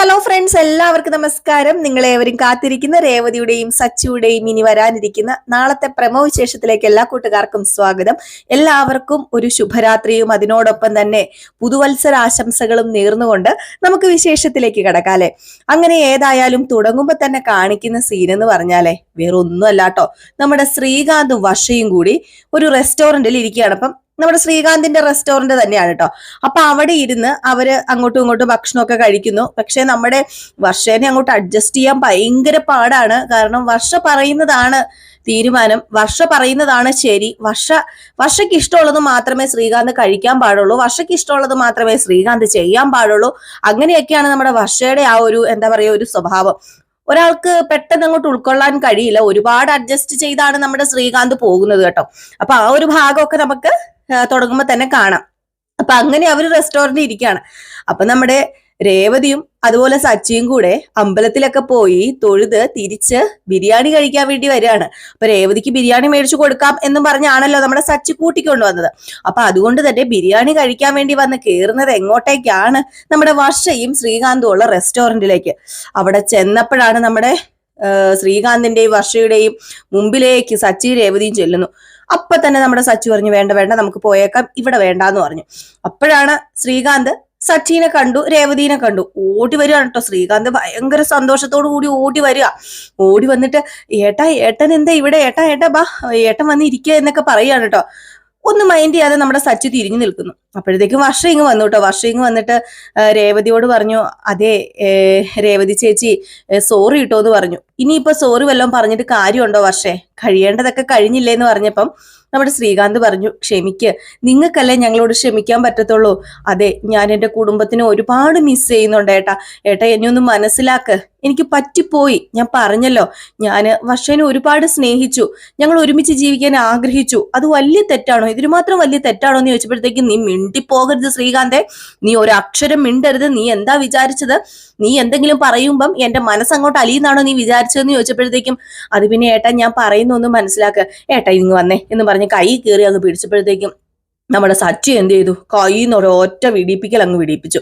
Hello friends എല്ലാവർക്കും നമസ്കാരം. നിങ്ങളേവരും കാത്തിരിക്കുന്ന രേവതിയുടെയും സച്ചിയുടെയും ഇനി വരാനിരിക്കുന്ന നാളത്തെ പ്രമോ വിശേഷത്തിലേക്ക് എല്ലാ കൂട്ടുകാർക്കും സ്വാഗതം. എല്ലാവർക്കും ഒരു ശുഭരാത്രിയും അതിനോടൊപ്പം തന്നെ പുതുവത്സര ആശംസകളും നേർന്നുകൊണ്ട് നമുക്ക് വിശേഷത്തിലേക്ക് കിടക്കാം അങ്ങനെ ഏതായാലും തുടങ്ങുമ്പോൾ തന്നെ കാണിക്കുന്ന സീൻ എന്ന് പറഞ്ഞാലേ വേറെ അല്ലാട്ടോ നമ്മുടെ ശ്രീകാന്തും വർഷയും കൂടി ഒരു റെസ്റ്റോറന്റിൽ ഇരിക്കുകയാണ്. അപ്പം നമ്മുടെ ശ്രീകാന്തിന്റെ റെസ്റ്റോറന്റ് തന്നെയാണ് കേട്ടോ അപ്പൊ അവിടെ ഇരുന്ന് അവർ അങ്ങോട്ടും ഇങ്ങോട്ടും ഭക്ഷണമൊക്കെ കഴിക്കുന്നു. പക്ഷെ നമ്മുടെ വർഷേനെ അങ്ങോട്ട് അഡ്ജസ്റ്റ് ചെയ്യാൻ ഭയങ്കര പാടാണ്. കാരണം വർഷ പറയുന്നതാണ് തീരുമാനം. വർഷ പറയുന്നതാണ് ശരി. വർഷ വർഷയ്ക്ക് ഇഷ്ടമുള്ളത് മാത്രമേ ശ്രീകാന്ത് കഴിക്കാൻ പാടുള്ളൂ. വർഷയ്ക്ക് ഇഷ്ടമുള്ളത് മാത്രമേ ശ്രീകാന്ത് ചെയ്യാൻ പാടുള്ളൂ. അങ്ങനെയൊക്കെയാണ് നമ്മുടെ വർഷയുടെ ആ ഒരു എന്താ പറയുക ഒരു സ്വഭാവം. ഒരാൾക്ക് പെട്ടെന്ന് അങ്ങോട്ട് ഉൾക്കൊള്ളാൻ കഴിയില്ല. ഒരുപാട് അഡ്ജസ്റ്റ് ചെയ്താണ് നമ്മുടെ ശ്രീകാന്ത് പോകുന്നത് കേട്ടോ. അപ്പൊ ആ ഒരു ഭാഗമൊക്കെ നമുക്ക് തുടങ്ങുമ്പോൾ തന്നെ കാണാം. അപ്പൊ അങ്ങനെ അവർ റെസ്റ്റോറന്റ് ഇരിക്കുകയാണ് അപ്പൊ നമ്മുടെ രേവതിയും അതുപോലെ സച്ചിയും കൂടെ അമ്പലത്തിലൊക്കെ പോയി തൊഴുത് തിരിച്ച് ബിരിയാണി കഴിക്കാൻ വേണ്ടി വരികയാണ്. അപ്പൊ രേവതിക്ക് ബിരിയാണി മേടിച്ചു കൊടുക്കാം എന്നും പറഞ്ഞാണല്ലോ നമ്മുടെ സച്ചി കൂട്ടിക്കൊണ്ടുവന്നത് അപ്പൊ അതുകൊണ്ട് തന്നെ ബിരിയാണി കഴിക്കാൻ വേണ്ടി വന്ന് കയറുന്നത് എങ്ങോട്ടേക്കാണ് നമ്മുടെ വർഷയും ശ്രീകാന്തും ഉള്ള റെസ്റ്റോറന്റിലേക്ക് അവിടെ ചെന്നപ്പോഴാണ് നമ്മുടെ ശ്രീകാന്തിന്റെയും വർഷയുടെയും മുമ്പിലേക്ക് സച്ചി രേവതിയും ചെല്ലുന്നു. അപ്പൊ തന്നെ നമ്മുടെ സച്ചു പറഞ്ഞു വേണ്ട വേണ്ട നമുക്ക് പോയേക്കാം ഇവിടെ വേണ്ടാന്ന് പറഞ്ഞു. അപ്പോഴാണ് ശ്രീകാന്ത് സച്ചിനെ കണ്ടു രേവതിനെ കണ്ടു. ഓടി വരികയാണ് കേട്ടോ. ശ്രീകാന്ത് ഭയങ്കര സന്തോഷത്തോടു കൂടി ഓടി വരിക. ഓടി വന്നിട്ട് ഏട്ടാ ഏട്ടൻ എന്താ ഇവിടെ? ഏട്ടാ ഏട്ടാ ബാ ഏട്ടൻ വന്ന് ഇരിക്കുക എന്നൊക്കെ പറയുകയാണ് കേട്ടോ. ഒന്ന് മൈൻഡ് ചെയ്യാതെ നമ്മുടെ സച്ചി തിരിഞ്ഞു നിൽക്കുന്നു. അപ്പോഴത്തേക്കും വർഷ ഇങ്ങ് വന്നു കേട്ടോ. വർഷ ഇങ്ങ് വന്നിട്ട് രേവതിയോട് പറഞ്ഞു അതെ രേവതി ചേച്ചി സോറി കിട്ടോ എന്ന് പറഞ്ഞു. ഇനിയിപ്പോ സോറി വല്ലതും പറഞ്ഞിട്ട് കാര്യമുണ്ടോ വർഷേ? കഴിയേണ്ടതൊക്കെ കഴിഞ്ഞില്ലേ എന്ന് പറഞ്ഞപ്പം നമ്മുടെ ശ്രീകാന്ത് പറഞ്ഞു ക്ഷമിക്ക്. നിങ്ങൾക്കല്ലേ ഞങ്ങളോട് ക്ഷമിക്കാൻ പറ്റത്തുള്ളൂ? അതെ ഞാൻ എന്റെ കുടുംബത്തിന് ഒരുപാട് മിസ് ചെയ്യുന്നുണ്ട് ഏട്ടാ. ഏട്ടാ എന്നെ ഒന്ന് മനസ്സിലാക്ക്. എനിക്ക് പറ്റിപ്പോയി. ഞാൻ പറഞ്ഞല്ലോ. ഞാൻ വർഷേനെ ഒരുപാട് സ്നേഹിച്ചു. ഞങ്ങൾ ഒരുമിച്ച് ജീവിക്കാൻ ആഗ്രഹിച്ചു. അത് വലിയ തെറ്റാണോ? ഇതിന് മാത്രം വലിയ തെറ്റാണോ എന്ന് ചോദിച്ചപ്പോഴത്തേക്കും നീ മിണ്ടിപ്പോകരുത് ശ്രീകാന്തെ. നീ ഒരു അക്ഷരം മിണ്ടരുത്. നീ എന്താ വിചാരിച്ചത്? നീ എന്തെങ്കിലും പറയുമ്പം എന്റെ മനസ്സങ്ങോട്ട് അലിയുന്നാണോ നീ വിചാരിച്ചതെന്ന് ചോദിച്ചപ്പോഴത്തേക്കും അത് പിന്നെ ഏട്ടാ ഞാൻ പറയുന്ന ഒന്ന് മനസ്സിലാക്കുക ഏട്ടാ ഇങ്ങ് വന്നേ എന്ന് പറഞ്ഞ്. കൈ കയറി അങ്ങ് പിടിച്ചപ്പോഴത്തേക്കും നമ്മുടെ സച്ചി എന്ത് ചെയ്തു? കൈന്ന് ഒറ്റ വിടിപ്പിക്കൽ അങ്ങ് വിടിപ്പിച്ചു.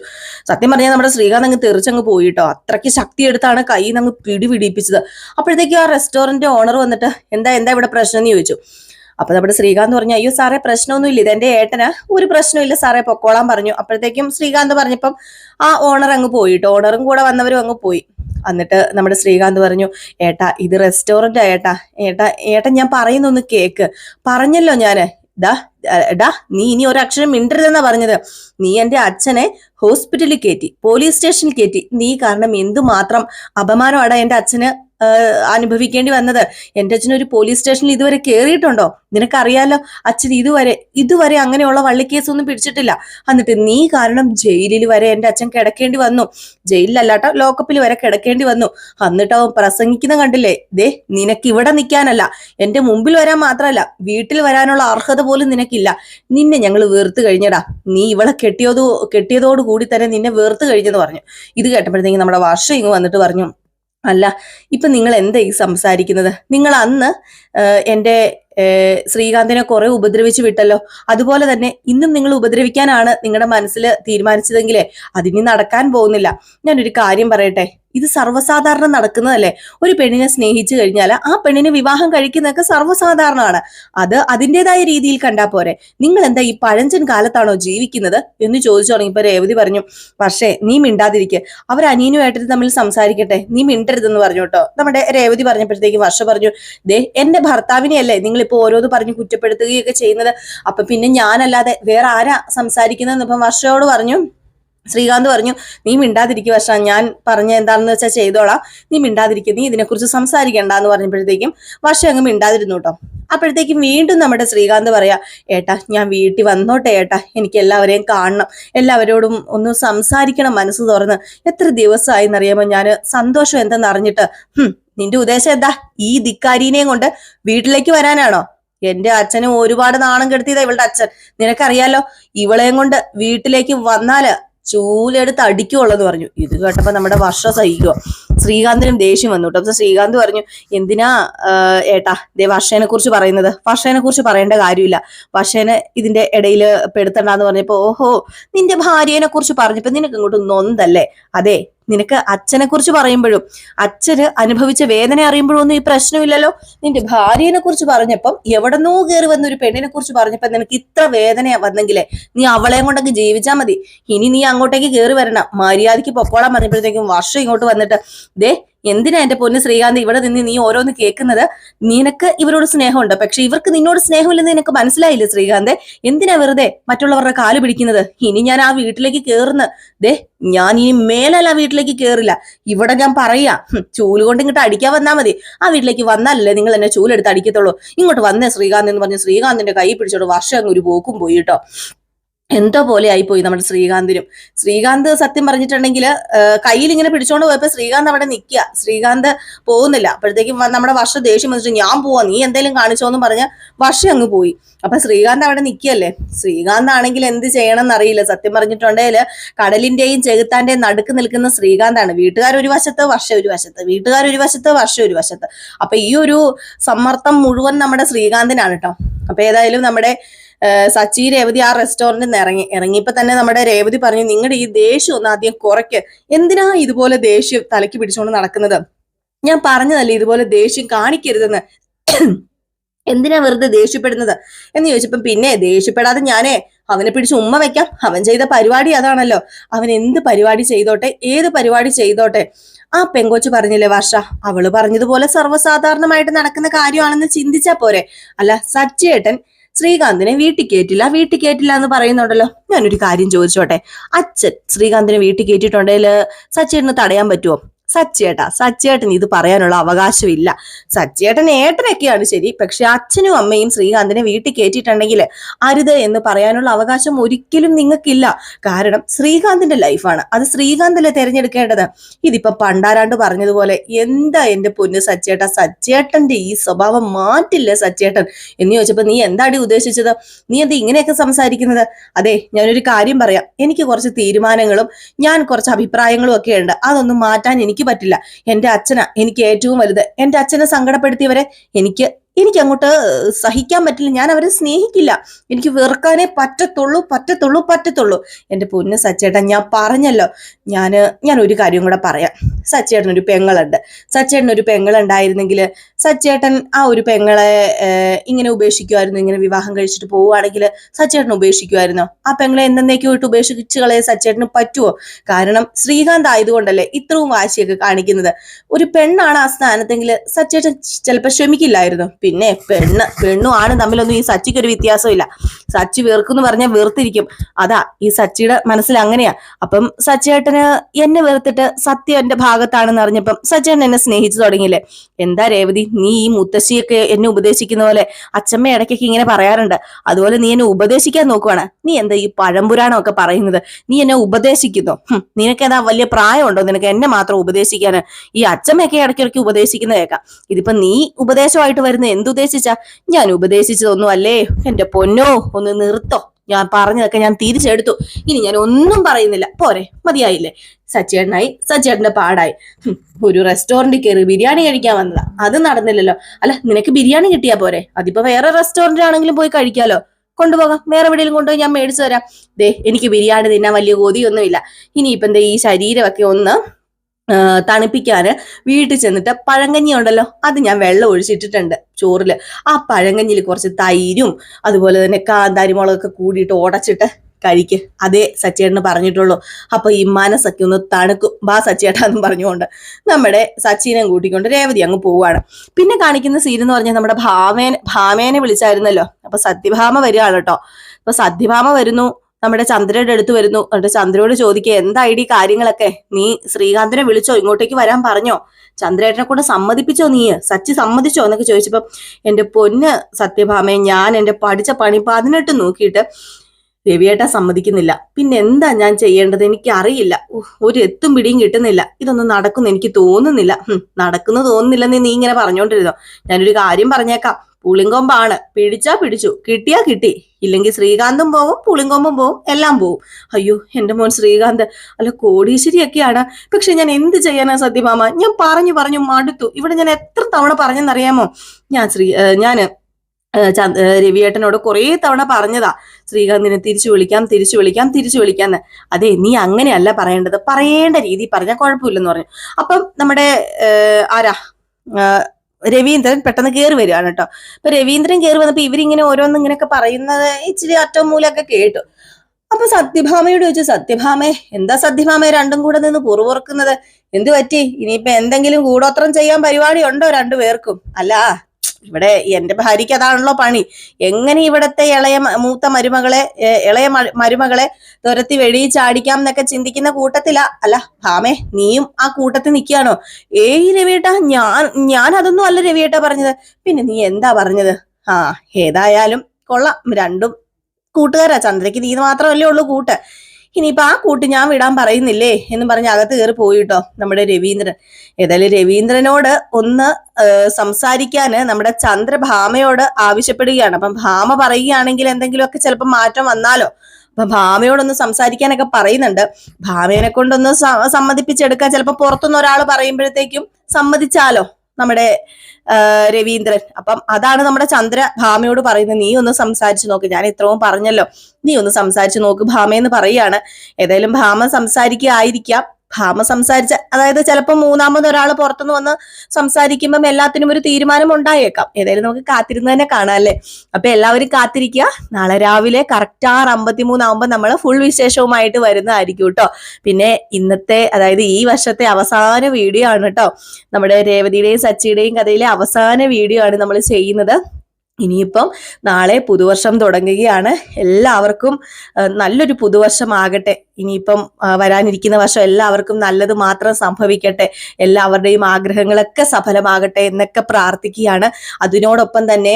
സത്യം പറഞ്ഞാൽ നമ്മുടെ ശ്രീകാന്ത് അങ്ങ് തെറിച്ചങ്ങ് പോയിട്ടോ അത്രയ്ക്ക് ശക്തി എടുത്താണ് കൈ അങ്ങ് പിടി പിടിപ്പിച്ചത് അപ്പോഴത്തേക്കും ആ റെസ്റ്റോറന്റ് ഓണർ വന്നിട്ട് എന്താ എന്താ ഇവിടെ പ്രശ്നം? എന്ന് ചോദിച്ചു. അപ്പൊ നമ്മുടെ ശ്രീകാന്ത് പറഞ്ഞു അയ്യോ സാറേ പ്രശ്നമൊന്നുമില്ല ഇതെന്റെ ഏട്ടന്. ഒരു പ്രശ്നമില്ല സാറേ. പൊക്കോളാൻ പറഞ്ഞു. അപ്പോഴത്തേക്കും ശ്രീകാന്ത് പറഞ്ഞപ്പം ആ ഓണർ അങ്ങ് പോയിട്ടോ ഓണറും കൂടെ വന്നവരും അങ്ങ് പോയി. എന്നിട്ട് നമ്മുടെ ശ്രീകാന്ത് പറഞ്ഞു ഏട്ടാ ഇത് റെസ്റ്റോറന്റ് ഏട്ടാ. ഏട്ടാ ഏട്ടൻ ഞാൻ പറയുന്നൊന്ന് കേക്ക്. പറഞ്ഞല്ലോ ഞാൻ ഡാ ഡാ നീ ഇനി ഒരക്ഷരം മിണ്ടരുതെന്നാ പറഞ്ഞത്. നീ എന്റെ അച്ഛനെ ഹോസ്പിറ്റലിൽ കയറ്റി പോലീസ് സ്റ്റേഷനിൽ കയറ്റി നീ കാരണം എന്തുമാത്രം അപമാനമാടാ എന്റെ അച്ഛന് അനുഭവിക്കേണ്ടി വന്നത്. എന്റെ അച്ഛൻ ഒരു പോലീസ് സ്റ്റേഷനിൽ ഇതുവരെ കയറിയിട്ടുണ്ടോ നിനക്കറിയാലോ അച്ഛൻ ഇതുവരെ ഇതുവരെ അങ്ങനെയുള്ള വള്ളിക്കേസൊന്നും പിടിച്ചിട്ടില്ല. എന്നിട്ട് നീ കാരണം ജയിലിൽ വരെ എന്റെ അച്ഛൻ കിടക്കേണ്ടി വന്നു. ജയിലിലല്ലാട്ടോ ലോക്കപ്പിൽ വരെ കിടക്കേണ്ടി വന്നു. എന്നിട്ട് പ്രസംഗിക്കുന്ന കണ്ടില്ലേ? ദേ നിനക്ക് ഇവിടെ നിൽക്കാനല്ല. എന്റെ മുമ്പിൽ വരാൻ മാത്രമല്ല വീട്ടിൽ വരാനുള്ള അർഹത പോലും നിനക്കില്ല. നിന്നെ ഞങ്ങൾ വേർത്ത് കഴിഞ്ഞടാ. നീ ഇവളെ കെട്ടിയതോ കെട്ടിയതോടുകൂടി തന്നെ നിന്നെ വേർത്ത് കഴിഞ്ഞെന്ന് പറഞ്ഞു. ഇത് കേട്ടപ്പോഴത്തേക്കും നമ്മുടെ വർഷം ഇങ്ങ് വന്നിട്ട് പറഞ്ഞു അല്ല ഇപ്പൊ നിങ്ങൾ എന്താ ഈ സംസാരിക്കുന്നത്? നിങ്ങൾ അന്ന് എന്റെ ശ്രീകാന്തിനെ കുറെ ഉപദ്രവിച്ചു വിട്ടല്ലോ. അതുപോലെ തന്നെ ഇന്നും നിങ്ങൾ ഉപദ്രവിക്കാനാണ് നിങ്ങളുടെ മനസ്സിൽ തീരുമാനിച്ചതെങ്കിലേ അതിനി നടക്കാൻ പോകുന്നില്ല. ഞാനൊരു കാര്യം പറയട്ടെ? ഇത് സർവസാധാരണ നടക്കുന്നതല്ലേ? ഒരു പെണ്ണിനെ സ്നേഹിച്ചു കഴിഞ്ഞാൽ ആ പെണ്ണിനെ വിവാഹം കഴിക്കുന്നതൊക്കെ സർവസാധാരണമാണ്. അത് അതിന്റെതായ രീതിയിൽ കണ്ടാൽ പോരെ. നിങ്ങൾ എന്താ ഈ പഴഞ്ചൻ കാലത്താണോ ജീവിക്കുന്നത് എന്ന് ചോദിച്ചു തുടങ്ങിയപ്പോൾ രേവതി പറഞ്ഞു പക്ഷേ നീ മിണ്ടാതിരിക്കുക അവർ അനിയനുമായിട്ട് തമ്മിൽ സംസാരിക്കട്ടെ. നീ മിണ്ടരുതെന്ന് പറഞ്ഞു കേട്ടോ. നമ്മുടെ രേവതി പറഞ്ഞപ്പോഴത്തേക്ക് വർഷ പറഞ്ഞു ദേ എന്റെ ഭർത്താവിനെയല്ലേ നിങ്ങൾ ഇപ്പോൾ ഓരോന്ന് പറഞ്ഞു കുറ്റപ്പെടുത്തുകയൊക്കെ ചെയ്യുന്നത്? അപ്പൊ പിന്നെ ഞാനല്ലാതെ വേറെ ആരാ സംസാരിക്കുന്നത് ഇപ്പം വർഷയോട് പറഞ്ഞു ശ്രീകാന്ത് പറഞ്ഞു നീ മിണ്ടാതിരിക്കുക പക്ഷെ ഞാൻ പറഞ്ഞ എന്താണെന്ന് വെച്ചാൽ ചെയ്തോളാം. നീ മിണ്ടാതിരിക്കുക നീ ഇതിനെക്കുറിച്ച് സംസാരിക്കണ്ട എന്ന് പറഞ്ഞപ്പോഴത്തേക്കും വർഷ അങ്ങ് മിണ്ടാതിരുന്നു കേട്ടോ അപ്പോഴത്തേക്കും വീണ്ടും നമ്മുടെ ശ്രീകാന്ത് പറയാ ഏട്ടാ ഞാൻ വീട്ടിൽ വന്നോട്ടെ ഏട്ടാ എനിക്ക് എല്ലാവരെയും കാണണം. എല്ലാവരോടും ഒന്ന് സംസാരിക്കണം മനസ്സ് തുറന്ന്. എത്ര ദിവസമായി എന്നറിയാമോ ഞാൻ സന്തോഷം എന്തെന്ന് അറിഞ്ഞിട്ട്. നിന്റെ ഉദ്ദേശം എന്താ? ഈ ധിക്കാരീനെയും കൊണ്ട് വീട്ടിലേക്ക് വരാനാണോ? എന്റെ അച്ഛനും ഒരുപാട് നാണം കെടുത്തിയതാ ഇവളുടെ അച്ഛൻ. നിനക്കറിയാലോ ഇവളെയും കൊണ്ട് വീട്ടിലേക്ക് വന്നാൽ ചൂലെടുത്ത് അടിക്കുള്ളെന്ന് പറഞ്ഞു. ഇത് കേട്ടപ്പോ നമ്മുടെ വർഷ സഹിക്കുക ശ്രീകാന്തിനും ദേഷ്യം വന്നു കേട്ടോ. അപ്പൊ ശ്രീകാന്ത് പറഞ്ഞു എന്തിനാ ഏട്ടാ ദേ വർഷേനെ കുറിച്ച് പറയുന്നത്? വർഷേനെ കുറിച്ച് പറയേണ്ട കാര്യമില്ല. വർഷേനെ ഇതിന്റെ ഇടയിൽ പെടുത്തണ്ടെന്ന് പറഞ്ഞപ്പോ ഓഹോ നിന്റെ ഭാര്യനെ കുറിച്ച് പറഞ്ഞപ്പോ നിനക്ക് ഇങ്ങോട്ട് നൊന്തല്ലേ? അതെ നിനക്ക് അച്ഛനെ കുറിച്ച് പറയുമ്പോഴും അച്ഛന് അനുഭവിച്ച വേദന അറിയുമ്പോഴും ഒന്നും ഈ പ്രശ്നമില്ലല്ലോ. നിന്റെ ഭാര്യനെ കുറിച്ച് പറഞ്ഞപ്പം എവിടെന്നോ കയറി വന്ന ഒരു പെണ്ണിനെ കുറിച്ച് പറഞ്ഞപ്പോ നിനക്ക് ഇത്ര വേദന വന്നെങ്കിലേ നീ അവളെ കൊണ്ടൊക്കെ ജീവിച്ചാൽ മതി. ഇനി നീ അങ്ങോട്ടേക്ക് കയറി വരണം. മര്യാദയ്ക്ക് പൊക്കോളാൻ പറഞ്ഞപ്പോഴത്തേക്കും വർഷം ഇങ്ങോട്ട് വന്നിട്ട് ദേ എന്തിനാ എന്റെ പൊന്ന് ശ്രീകാന്ത് ഇവിടെ നിന്ന് നീ ഓരോന്ന് കേൾക്കുന്നത്? നിനക്ക് ഇവരോട് സ്നേഹമുണ്ട്? പക്ഷെ ഇവർക്ക് നിന്നോട് സ്നേഹമില്ലെന്ന് നിനക്ക് മനസ്സിലായില്ല ശ്രീകാന്ത്? എന്തിനാ വെറുതെ മറ്റുള്ളവരുടെ കാൽ പിടിക്കുന്നത്? ഇനി ഞാൻ ആ വീട്ടിലേക്ക് കേറുന്ന ദേ ഞാൻ ഇനി മേലല്ല ആ വീട്ടിലേക്ക് കേറില്ല. ഇവിടെ ഞാൻ പറയാ ചൂൽ കൊണ്ട് ഇങ്ങോട്ട് അടിക്കാൻ വന്നാ മതി. ആ വീട്ടിലേക്ക് വന്നാലല്ലേ നിങ്ങൾ എന്നെ ചൂലെടുത്ത് അടിക്കത്തുള്ളൂ. ഇങ്ങോട്ട് വന്നേ ശ്രീകാന്ത് എന്ന് പറഞ്ഞ് ശ്രീകാന്തിന്റെ കൈ പിടിച്ചോട് വർഷം അങ്ങ് ഒരു പോക്കും പോയി കേട്ടോ. എന്തോ പോലെ ആയിപ്പോയി നമ്മുടെ ശ്രീകാന്തിനും. ശ്രീകാന്ത് സത്യം പറഞ്ഞിട്ടുണ്ടെങ്കിൽ കയ്യിൽ ഇങ്ങനെ പിടിച്ചോണ്ട് പോയപ്പോ ശ്രീകാന്ത് അവിടെ നിൽക്കുക ശ്രീകാന്ത് പോകുന്നില്ല. അപ്പോഴത്തേക്കും നമ്മുടെ വർഷ ദേഷ്യം വന്നിട്ട് ഞാൻ പോവാ നീ എന്തെങ്കിലും കാണിച്ചോ എന്ന് പറഞ്ഞ വർഷം അങ്ങ് പോയി. അപ്പൊ ശ്രീകാന്ത് അവിടെ നിൽക്കുകയല്ലേ ശ്രീകാന്ത് ആണെങ്കിൽ എന്ത് ചെയ്യണം എന്നറിയില്ല സത്യം പറഞ്ഞിട്ടുണ്ടെങ്കിൽ കടലിന്റെയും ചെകുത്താന്റെയും നടുക്ക് നിൽക്കുന്ന ശ്രീകാന്താണ്. വീട്ടുകാർ ഒരു വശത്ത് വർഷം ഒരു വശത്ത്. വീട്ടുകാർ ഒരു വശത്ത് വർഷം ഒരു വശത്ത്. അപ്പൊ ഈ ഒരു സമ്മർദ്ദം മുഴുവൻ നമ്മുടെ ശ്രീകാന്തിനാണ് കേട്ടോ അപ്പൊ ഏതായാലും നമ്മുടെ സച്ചി രേവതി ആ റെസ്റ്റോറന്റിൽ നിന്ന് ഇറങ്ങി ഇറങ്ങിയപ്പോ തന്നെ നമ്മുടെ രേവതി പറഞ്ഞു നിങ്ങളുടെ ഈ ദേഷ്യം ഒന്ന് ആദ്യം കുറയ്ക്ക്. എന്തിനാ ഇതുപോലെ ദേഷ്യം തലയ്ക്ക് പിടിച്ചുകൊണ്ട് നടക്കുന്നത്? ഞാൻ പറഞ്ഞതല്ലേ ഇതുപോലെ ദേഷ്യം കാണിക്കരുതെന്ന്. എന്തിനാ വെറുതെ ദേഷ്യപ്പെടുന്നത്? എന്ന് ചോദിച്ചപ്പം പിന്നെ ദേഷ്യപ്പെടാതെ ഞാനേ അവനെ പിടിച്ച് ഉമ്മ വെക്കാം. അവൻ ചെയ്ത പരിപാടി അതാണല്ലോ. അവൻ എന്ത് പരിപാടി ചെയ്തോട്ടെ? ഏത് പരിപാടി ചെയ്തോട്ടെ? ആ പെങ്കോച്ച് പറഞ്ഞില്ലേ വർഷ അവൾ പറഞ്ഞതുപോലെ സർവസാധാരണമായിട്ട് നടക്കുന്ന കാര്യമാണെന്ന് ചിന്തിച്ചാ പോരെ. അല്ല സച്ചേട്ടൻ ശ്രീകാന്തിനെ വീട്ടിൽ കയറ്റില്ല വീട്ടിൽ കയറ്റില്ല എന്ന് പറയുന്നുണ്ടല്ലോ. ഞാനൊരു കാര്യം ചോദിച്ചോട്ടെ? അച്ഛൻ ശ്രീകാന്തിനെ വീട്ടിൽ കയറ്റിയിട്ടുണ്ടെങ്കിൽ സച്ചേട്ടന് തടയാൻ പറ്റുമോ സച്ചേട്ടാ സച്ചേട്ടൻ ഇത് പറയാനുള്ള അവകാശം അവകാശമില്ല. സച്ചേട്ടൻ ഏട്ടനൊക്കെയാണ് ശരി പക്ഷെ അച്ഛനും അമ്മയും ശ്രീകാന്തിനെ വീട്ടിൽ കയറ്റിയിട്ടുണ്ടെങ്കിൽ അരുത് എന്ന് പറയാനുള്ള അവകാശം ഒരിക്കലും നിങ്ങൾക്കില്ല. കാരണം ശ്രീകാന്തിന്റെ ലൈഫാണ്. അത് ശ്രീകാന്തല്ലേ തിരഞ്ഞെടുക്കേണ്ടത്? ഇതിപ്പോ പണ്ടാരാണ്ട് പറഞ്ഞതുപോലെ എന്താ എന്റെ പൊന്ന് സച്ചേട്ട സച്ചേട്ടന്റെ ഈ സ്വഭാവം മാറ്റില്ല സച്ചേട്ടൻ എന്ന് ചോദിച്ചപ്പോ നീ എന്താടി ഉദ്ദേശിച്ചത്? നീ എന്താ ഇങ്ങനെയൊക്കെ സംസാരിക്കുന്നത്? അതെ ഞാനൊരു കാര്യം പറയാം. എനിക്ക് കുറച്ച് തീരുമാനങ്ങളും ഞാൻ കുറച്ച് അഭിപ്രായങ്ങളും ഒക്കെ ഉണ്ട്. അതൊന്നും മാറ്റാൻ എനിക്ക് പറ്റില്ല. എന്റെ അച്ഛനാ എനിക്ക് ഏറ്റവും വലുത്. എന്റെ അച്ഛനെ സങ്കടപ്പെടുത്തിയവരെ എനിക്ക് എനിക്ക് അങ്ങോട്ട് സഹിക്കാൻ പറ്റില്ല. ഞാൻ അവരെ സ്നേഹിക്കില്ല. എനിക്ക് വെറുക്കാനേ പറ്റത്തുള്ളൂ പറ്റത്തുള്ളൂ പറ്റത്തുള്ളൂ. എന്റെ പൊന്ന് സച്ചേട്ടൻ ഞാൻ പറഞ്ഞല്ലോ. ഞാൻ ഞാൻ ഒരു കാര്യം കൂടെ പറയാം. സച്ചേട്ടനൊരു പെങ്ങളുണ്ട്. സച്ചേട്ടനൊരു പെങ്ങളുണ്ടായിരുന്നെങ്കിൽ സച്ചേട്ടൻ ആ ഒരു പെങ്ങളെ ഇങ്ങനെ ഉപേക്ഷിക്കുമായിരുന്നു ഇങ്ങനെ വിവാഹം കഴിച്ചിട്ട് പോവുകയാണെങ്കിൽ സച്ചേട്ടൻ ഉപേക്ഷിക്കുമായിരുന്നോ ആ പെങ്ങളെ എന്തെന്നേക്കും ഇട്ട് ഉപേക്ഷിച്ച് കളയാൻ സച്ചേട്ടന് പറ്റുമോ കാരണം ശ്രീകാന്ത് ആയതുകൊണ്ടല്ലേ ഇത്രയും വാശിയൊക്കെ കാണിക്കുന്നത്. ഒരു പെണ്ണാണ് ആ സ്ഥാനത്തെങ്കിൽ സച്ചേട്ടൻ ചിലപ്പോൾ ക്ഷമിക്കില്ലായിരുന്നു. പിന്നെ പെണ്ണ് പെണ്ണും ആണ് തമ്മിലൊന്നും ഈ സച്ചിക്ക് ഒരു വ്യത്യാസമില്ല സച്ചി വെറുക്കുന്നു പറഞ്ഞാൽ വെറുത്തിരിക്കും അതാ ഈ സച്ചിയുടെ മനസ്സിൽ അങ്ങനെയാ. അപ്പം സച്ചേട്ടന് എന്നെ വെറുത്തിട്ട് സത്യം എന്റെ ഭാഗത്താണെന്ന് അറിഞ്ഞപ്പം സച്ചേട്ടൻ എന്നെ സ്നേഹിച്ചു തുടങ്ങിയില്ലേ? എന്താ രേവതി നീ ഈ മുത്തശ്ശിയൊക്കെ എന്നെ ഉപദേശിക്കുന്ന പോലെ അച്ഛമ്മ ഇടയ്ക്കൊക്കെ ഇങ്ങനെ പറയാറുണ്ട്. അതുപോലെ നീ എന്നെ ഉപദേശിക്കാൻ നോക്കുവാണ്. നീ എന്താ ഈ പഴംപുരാണമൊക്കെ പറയുന്നത്? നീ എന്നെ ഉപദേശിക്കുന്നു? നിനക്ക് ഏതാ വലിയ പ്രായമുണ്ടോ? നിനക്ക് എന്നെ മാത്രം ഉപദേശിക്കാൻ ഈ അച്ഛമ്മയൊക്കെ ഇടയ്ക്കിടയ്ക്ക് ഉപദേശിക്കുന്ന കേൾക്കാം ഇതിപ്പോ നീ ഉപദേശമായിട്ട് വരുന്ന എന്തുദ്ദേശിച്ചാ? ഞാൻ ഉപദേശിച്ചതൊന്നും അല്ലേ എന്റെ പൊന്നോ ഒന്ന് നിർത്തോ. ഞാൻ പറഞ്ഞതൊക്കെ ഞാൻ തിരിച്ചെടുത്തു. ഇനി ഞാൻ ഒന്നും പറയുന്നില്ല. പോരെ മതിയായില്ലേ? സച്ചേട്ടനായി സച്ചേട്ടന്റെ പാടായി. ഒരു റെസ്റ്റോറന്റിൽ കയറി ബിരിയാണി കഴിക്കാൻ വന്നതാ. അത് നടന്നില്ലല്ലോ. അല്ല നിനക്ക് ബിരിയാണി കിട്ടിയാ പോരെ? അതിപ്പോ വേറെ റെസ്റ്റോറന്റ് ആണെങ്കിലും പോയി കഴിക്കാലോ. കൊണ്ടുപോകാം. വേറെ എവിടെയെങ്കിലും കൊണ്ടുപോയി ഞാൻ മേടിച്ചു തരാം. ദേ എനിക്ക് ബിരിയാണി തിന്നാൻ വലിയ കൊതിയൊന്നുമില്ല. ഇനിയിപ്പം ദേ ഈ ശരീരമൊക്കെ ഒന്ന് ആ, തണുപ്പിക്കാന് വീട്ടിൽ ചെന്നിട്ട് പഴങ്കഞ്ഞി ഉണ്ടല്ലോ അത് ഞാൻ വെള്ളം ഒഴിച്ചിട്ടിട്ടുണ്ട് ചോറിൽ ആ പഴങ്കഞ്ഞിൽ കുറച്ച് തൈരും അതുപോലെ തന്നെ കാന്താരി മുളകൊക്കെ കൂടിയിട്ട് ഉടച്ചിട്ട് കഴിക്ക്. അതേ സച്ചേട്ടന് പറഞ്ഞിട്ടുള്ളൂ. അപ്പൊ ഈ മനസ്സൊക്കെ ഒന്ന് തണുക്കും. ബാ സച്ചേട്ടാന്നും പറഞ്ഞുകൊണ്ട് നമ്മുടെ സച്ചിനെ കൂട്ടിക്കൊണ്ട് രേവതി അങ്ങ് പോവാണ്. പിന്നെ കാണിക്കുന്ന സീൻ എന്ന് പറഞ്ഞാൽ നമ്മുടെ ഭാവേനെ ഭാമേനെ വിളിച്ചായിരുന്നല്ലോ. അപ്പൊ സത്യഭാമ വരികയാണ് കേട്ടോ. അപ്പൊ സത്യഭാമ വരുന്നു. നമ്മുടെ ചന്ദ്രയുടെ അടുത്ത് വരുന്നു. എന്നിട്ട് ചന്ദ്രയോട് ചോദിക്കുക എന്തായിടി കാര്യങ്ങളൊക്കെ? നീ ശ്രീകാന്തിനെ വിളിച്ചോ? ഇങ്ങോട്ടേക്ക് വരാൻ പറഞ്ഞോ? ചന്ദ്രേട്ടനെ കൊണ്ട് സമ്മതിപ്പിച്ചോ നീ? സച്ചി സമ്മതിച്ചോ? എന്നൊക്കെ ചോദിച്ചപ്പം എന്റെ പൊന്ന് സത്യഭാമയെ ഞാൻ എന്റെ പഠിച്ച പണി പതിനെട്ട് നോക്കിയിട്ട് രവിയേട്ട സമ്മതിക്കുന്നില്ല. പിന്നെ എന്താ ഞാൻ ചെയ്യേണ്ടത്? എനിക്ക് അറിയില്ല ഒരു എത്തും പിടിയും കിട്ടുന്നില്ല. ഇതൊന്നും നടക്കുന്നു എനിക്ക് തോന്നുന്നില്ല. നടക്കുന്നു തോന്നുന്നില്ലെന്ന് നീ ഇങ്ങനെ പറഞ്ഞോണ്ടിരുന്നോ? ഞാനൊരു കാര്യം പറഞ്ഞേക്കാം. പുളിങ്കൊമ്പാണ്. പിടിച്ചാ പിടിച്ചു. കിട്ടിയാ കിട്ടി. ഇല്ലെങ്കിൽ ശ്രീകാന്തും പോവും പുളിങ്കൊമ്പും പോവും എല്ലാം പോവും. അയ്യോ എന്റെ മോൻ ശ്രീകാന്ത് അല്ല കോടീശ്വരിയൊക്കെയാണ്. പക്ഷെ ഞാൻ എന്ത് ചെയ്യാനാ സത്യമാമ ഞാൻ പറഞ്ഞു പറഞ്ഞു മടുത്തു. ഇവിടെ ഞാൻ എത്ര തവണ പറഞ്ഞെന്നറിയാമോ? ഞാൻ ശ്രീ ഞാൻ രവിയേട്ടനോട് കുറേ തവണ പറഞ്ഞതാ. ശ്രീകാന്തിനെ തിരിച്ചു വിളിക്കാം തിരിച്ചു വിളിക്കാം തിരിച്ചു വിളിക്കാന്ന്. അതെ നീ അങ്ങനെയല്ല പറയേണ്ടത്. പറയേണ്ട രീതി പറഞ്ഞാൽ കുഴപ്പമില്ലെന്ന് പറഞ്ഞു. അപ്പം നമ്മുടെ ആരാ? രവീന്ദ്രൻ പെട്ടെന്ന് കയറി വരികയാണ് കേട്ടോ. അപ്പൊ രവീന്ദ്രൻ കയറി വന്നപ്പോ ഇവരിങ്ങനെ ഓരോന്നും ഇങ്ങനെയൊക്കെ പറയുന്നത് ഇച്ചിരി അറ്റവും മൂലമൊക്കെ കേട്ടു. അപ്പൊ സത്യഭാമയോട് ചോദിച്ചു സത്യഭാമേ എന്താ സത്യഭാമ രണ്ടും കൂടെ നിന്ന് പുറവുറക്കുന്നത്? എന്തു പറ്റി? ഇനിയിപ്പൊ എന്തെങ്കിലും കൂടോത്രം ചെയ്യാൻ പരിപാടി ഉണ്ടോ രണ്ടുപേർക്കും? അല്ല ഇവിടെ എന്റെ ഭാര്യയ്ക്ക് അതാണല്ലോ പണി. എങ്ങനെ ഇവിടത്തെ ഇളയ മൂത്ത മരുമകളെ ഇളയ മരുമകളെ തുരത്തി വെടി ചാടിക്കാം എന്നൊക്കെ ചിന്തിക്കുന്ന കൂട്ടത്തിലാ. അല്ല ഭാമേ നീയും ആ കൂട്ടത്തിൽ നിൽക്കുകയാണോ? ഏയ് രവിയേട്ട ഞാൻ ഞാൻ അതൊന്നും അല്ല രവിയേട്ട പറഞ്ഞത്. പിന്നെ നീ എന്താ പറഞ്ഞത്? ആ ഏതായാലും കൊള്ളാം. രണ്ടും കൂട്ടുകാരാ. ചന്ദ്രയ്ക്ക് നീ മാത്രമല്ലേ ഉള്ളൂ കൂട്ട്. ഇനിയിപ്പൊ ആ കൂട്ട് ഞാൻ വിടാൻ പറയുന്നില്ലേ എന്ന് പറഞ്ഞ് അകത്ത് കയറി പോയിട്ടോ നമ്മുടെ രവീന്ദ്രൻ. ഏതായാലും രവീന്ദ്രനോട് ഒന്ന് സംസാരിക്കാന് നമ്മുടെ ചന്ദ്ര ഭാമയോട് ആവശ്യപ്പെടുകയാണ്. അപ്പം ഭാമ പറയുകയാണെങ്കിൽ എന്തെങ്കിലുമൊക്കെ ചിലപ്പോൾ മാറ്റം വന്നാലോ? അപ്പൊ ഭാമയോടൊന്ന് സംസാരിക്കാനൊക്കെ പറയുന്നുണ്ട്. ഭാമയെ കൊണ്ടൊന്ന് സമ്മതിപ്പിച്ചെടുക്കാൻ ചിലപ്പോൾ പുറത്തുനിന്ന് ഒരാൾ പറയുമ്പോഴത്തേക്കും സമ്മതിച്ചാലോ? നമ്മുടെ രവീന്ദ്രൻ. അപ്പം അതാണ് നമ്മുടെ ചന്ദ്ര ഭാമയോട് പറയുന്നത്. നീ ഒന്ന് സംസാരിച്ചു നോക്ക്. ഞാൻ ഇത്രയും പറഞ്ഞല്ലോ. നീ ഒന്ന് സംസാരിച്ചു നോക്ക് ഭാമയെന്ന് പറയാണ് ഏതായാലും ഭാമ സംസാരിക്കുകയായിരിക്കാം. ഭാമ സംസാരിച്ച അതായത് ചിലപ്പോൾ മൂന്നാമത് ഒരാൾ പുറത്തുനിന്ന് വന്ന് സംസാരിക്കുമ്പം എല്ലാത്തിനും ഒരു തീരുമാനം ഉണ്ടായേക്കാം. ഏതായാലും നമുക്ക് കാത്തിരുന്ന് തന്നെ കാണാം അല്ലേ? അപ്പൊ എല്ലാവരും കാത്തിരിക്കുക. നാളെ രാവിലെ കറക്റ്റ് ആറ് അമ്പത്തി ആകുമ്പോൾ നമ്മൾ ഫുൾ വിശേഷവുമായിട്ട് വരുന്നതായിരിക്കും കേട്ടോ. പിന്നെ ഇന്നത്തെ അതായത് ഈ വർഷത്തെ അവസാന വീഡിയോ ആണ് കേട്ടോ. നമ്മുടെ രേവതിയുടെയും സച്ചിയുടെയും കഥയിലെ അവസാന വീഡിയോ ആണ് നമ്മൾ ചെയ്യുന്നത്. ഇനിയിപ്പം നാളെ പുതുവർഷം തുടങ്ങുകയാണ്. എല്ലാവർക്കും നല്ലൊരു പുതുവർഷമാകട്ടെ. ഇനിയിപ്പം വരാനിരിക്കുന്ന വർഷം എല്ലാവർക്കും നല്ലത് മാത്രം സംഭവിക്കട്ടെ. എല്ലാവരുടെയും ആഗ്രഹങ്ങളൊക്കെ സഫലമാകട്ടെ എന്നൊക്കെ പ്രാർത്ഥിക്കുകയാണ്. അതിനോടൊപ്പം തന്നെ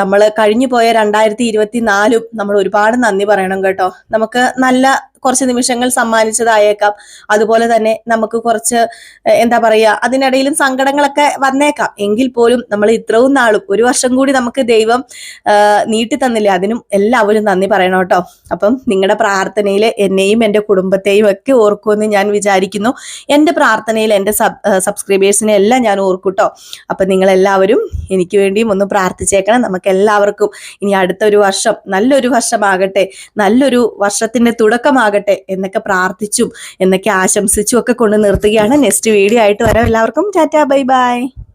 നമ്മൾ കഴിഞ്ഞു പോയ രണ്ടായിരത്തി ഇരുപത്തി നാലും നമ്മൾ ഒരുപാട് നന്ദി പറയണം കേട്ടോ. നമുക്ക് നല്ല കുറച്ച് നിമിഷങ്ങൾ സമ്മാനിച്ചതായേക്കാം. അതുപോലെ തന്നെ നമുക്ക് കുറച്ച് എന്താ പറയുക അതിനിടയിലും സങ്കടങ്ങളൊക്കെ വന്നേക്കാം. എങ്കിൽ പോലും നമ്മൾ ഇത്രയും നാളും ഒരു വർഷം കൂടി നമുക്ക് ദൈവം നീട്ടി തന്നില്ല? അതിനും എല്ലാവരും നന്ദി പറയണം കേട്ടോ. അപ്പം നിങ്ങളുടെ പ്രാർത്ഥനയിൽ എന്നെയും എന്റെ കുടുംബത്തെയും ഒക്കെ ഓർക്കുമെന്ന് ഞാൻ വിചാരിക്കുന്നു. എന്റെ പ്രാർത്ഥനയിൽ എന്റെ സബ് സബ്സ്ക്രൈബേഴ്സിനെ എല്ലാം ഞാൻ ഓർക്കൂട്ടോ. അപ്പം നിങ്ങളെല്ലാവരും എനിക്ക് വേണ്ടിയും ഒന്ന് പ്രാർത്ഥിച്ചേക്കണം. നമുക്ക് എല്ലാവർക്കും ഇനി അടുത്തൊരു വർഷം നല്ലൊരു വർഷമാകട്ടെ. നല്ലൊരു വർഷത്തിന്റെ തുടക്കമാകട്ടെ. എന്നൊക്കെ പ്രാർത്ഥിച്ചും എന്നൊക്കെ ആശംസിച്ചും ഒക്കെ കൊണ്ട് നിർത്തുകയാണ് നെക്സ്റ്റ് വീഡിയോ ആയിട്ട് വരാം. എല്ലാവർക്കും ടാറ്റാ ബൈ ബൈ.